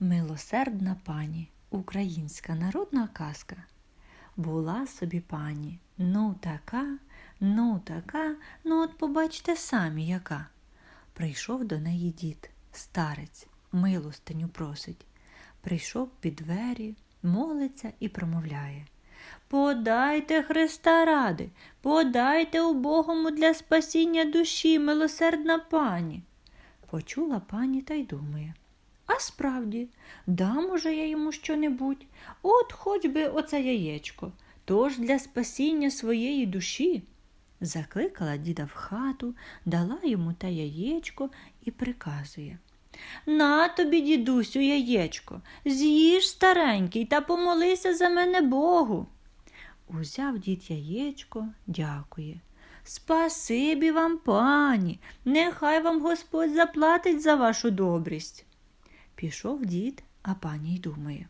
Милосердна пані, українська народна казка. Була собі пані, ну така, ну така, ну от побачте самі яка. Прийшов до неї дід, старець, милостиню просить. Прийшов під двері, молиться і промовляє. Подайте Христа ради, подайте убогому для спасіння душі, милосердна пані. Почула пані та й думає. А справді, дам уже я йому що-небудь, от хоч би оце яєчко, тож для спасіння своєї душі. Закликала діда в хату, дала йому те яєчко і приказує. На тобі, дідусю, яєчко, з'їж старенький та помолися за мене Богу. Узяв дід яєчко, дякує. Спасибі вам, пані, нехай вам Господь заплатить за вашу добрість. Пішов дід, а пані й думає.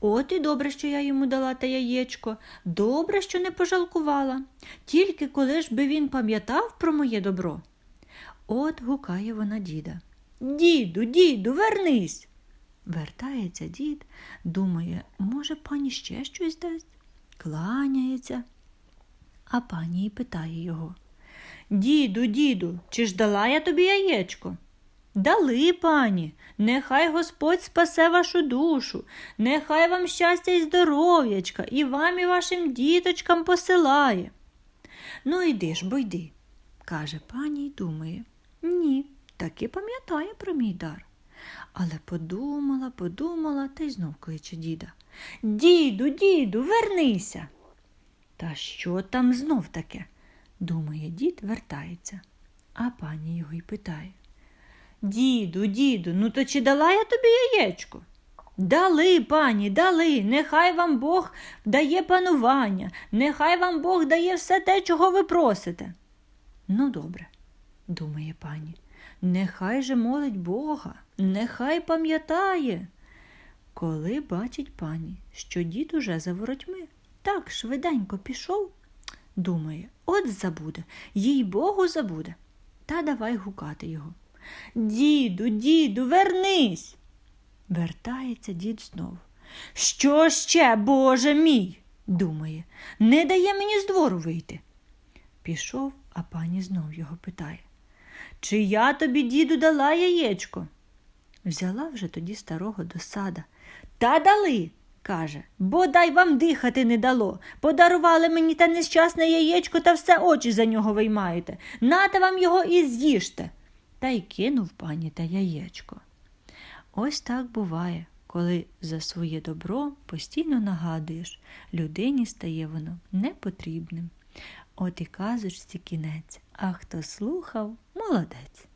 От і добре, що я йому дала те яєчко, добре, що не пожалкувала. Тільки коли ж би він пам'ятав про моє добро. От гукає вона діда. Діду, діду, вернись. Вертається дід, думає, може, пані ще щось дасть? Кланяється. А пані й питає його. Діду, діду, чи ж дала я тобі яєчко? Дали, пані, нехай Господь спасе вашу душу, нехай вам щастя і здоров'ячка, і вам, і вашим діточкам посилає. Ну, йди ж, бо йди, каже пані й думає. Ні, таки пам'ятає про мій дар. Але подумала, подумала та й знов кличе діда. Діду, діду, вернися. Та що там знов таке? думає дід, вертається. А пані його й питає. Діду, діду, ну то чи дала я тобі яєчко? Дали, пані, дали, нехай вам Бог дає панування, нехай вам Бог дає все те, чого ви просите. Ну, добре, думає пані, нехай же молить Бога, нехай пам'ятає. Коли бачить пані, що дід уже за воротьми, так швиденько пішов, думає, от забуде, їй Богу забуде. Та давай гукати його. Діду, діду, вернись. Вертається дід знов. Що ще, Боже мій? думає, не дає мені з двору вийти. Пішов, а пані знов його питає. Чи я тобі, діду, дала яєчко? Взяла вже тоді старого до сада. Та дали, каже, бодай вам дихати не дало. Подарували мені те нещасне яєчко та все очі за нього виймаєте. Нате вам його і з'їжте. Та й кинув пані та яєчко. Ось так буває, коли за своє добро постійно нагадуєш, людині стає воно непотрібним. От і казочці кінець, а хто слухав, молодець.